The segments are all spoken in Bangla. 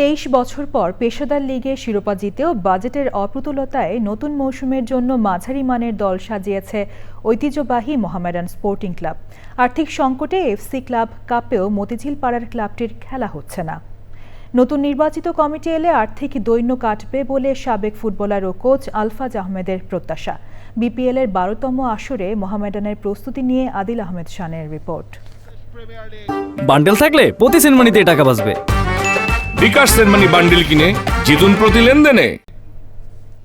তেইশ বছর পর পেশাদার লিগে শিরোপা জিতেও বাজেটের অপ্রতুলতায় নতুন মৌসুমের জন্য মাঝারি মানের দল সাজিয়েছে ঐতিহ্যবাহী মোহামেডান স্পোর্টিং ক্লাব। আর্থিক সংকটে এফসি ক্লাব কাপেও মতিঝিল পাড়ার ক্লাবটির খেলা হচ্ছে না। নতুন নির্বাচিত কমিটি এলে আর্থিক দৈন্য কাটবে বলে সাবেক ফুটবলার ও কোচ আলফাজ আহমেদের প্রত্যাশা। বিপিএল এর বারোতম আসরে মোহামেডানের প্রস্তুতি নিয়ে আদিল আহমেদ শানের রিপোর্ট। বান্ডেল থাকলে প্রতি সেনমানিতে টাকা বাঁচবে। বিকাশ সেনমানি বান্ডিল কিনে জিতুন প্রতি লেনদেনে।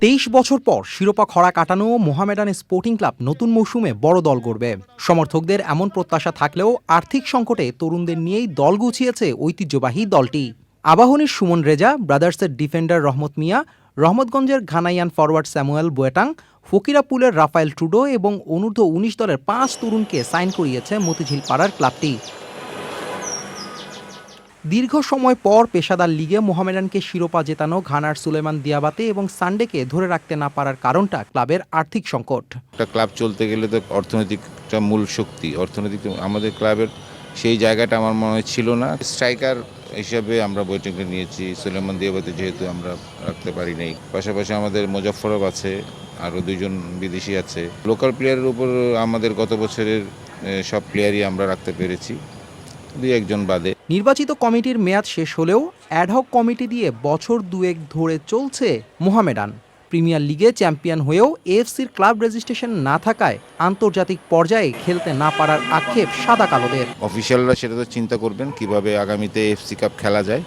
তেইশ বছর পর শিরোপা খরা কাটানো মোহামেডান স্পোর্টিং ক্লাব নতুন মৌসুমে বড় দল গড়বে। সমর্থকদের এমন প্রত্যাশা থাকলেও আর্থিক সংকটে তরুণদের নিয়েই দল গুছিয়েছে ঐতিহ্যবাহী দলটি। আবাহনীর সুমন রেজা, ব্রাদার্সের ডিফেন্ডার রহমত মিয়া, রহমতগঞ্জের ঘানাইয়ান ফরওয়ার্ড স্যামুয়েল বুয়েটাং, ফকিরাপুলের রাফায়েল ট্রুডো এবং অনূর্ধ্ব উনিশ দলের পাঁচ তরুণকে সাইন করিয়েছে মতিঝিল পাড়ার ক্লাবটি। দীর্ঘ সময় পর পেশাদার লিগে মোহামেডানকে শিরোপা জেতানো ঘানার সুলেমান দিয়াবাতে এবং সানডেকে ধরে রাখতে না পারার কারণটা ক্লাবের আর্থিক সংকট। একটা ক্লাব চলতে গেলে তো অর্থনৈতিক মূল শক্তি। অর্থনৈতিক আমাদের ক্লাবের সেই জায়গাটা আমার মনে হয় ছিল না। স্ট্রাইকার হিসাবে আমরা বৈঠকে নিয়েছি, সুলেমান দিয়াবাতে যেহেতু আমরা রাখতে পারি নাই। পাশাপাশি আমাদের মুজফরব আছে, আরও দুইজন বিদেশি আছে। লোকাল প্লেয়ারের উপর আমাদের গত বছরের সব প্লেয়ারই আমরা রাখতে পেরেছি। দুই একজন বাদে। নির্বাচিত কমিটির মেয়াদ শেষ হলেও অ্যাডহক কমিটি দিয়ে বছর দুয়েক ধরে চলছে মোহামেডান। প্রিমিয়ার লিগে চ্যাম্পিয়ন হয়েও এএফসির ক্লাব রেজিস্ট্রেশন না থাকায় আন্তর্জাতিক পর্যায়ে খেলতে না পারার আক্ষেপ সাদা কালোদের। অফিসিয়ালরা সেটা তো চিন্তা করবেন, কীভাবে আগামীতে এফসি কাপ খেলা যায়।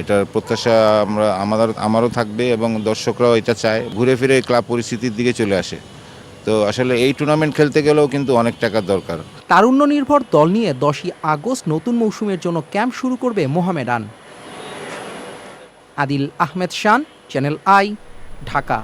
এটার প্রত্যাশা আমরা, আমাদের, আমারও থাকবে এবং দর্শকরাও এটা চায়। ঘুরে ফিরে ক্লাব পরিস্থিতির দিকে চলে আসে। তো আসলে এই টুর্নামেন্ট খেলতে গেলেও কিন্তু অনেক টাকার দরকার। তারুণ্য নির্ভর দল নিয়ে দশই আগস্ট নতুন মৌসুমের জন্য ক্যাম্প শুরু করবে Mohammedan. Adil Ahmed Shan channel I Dhaka.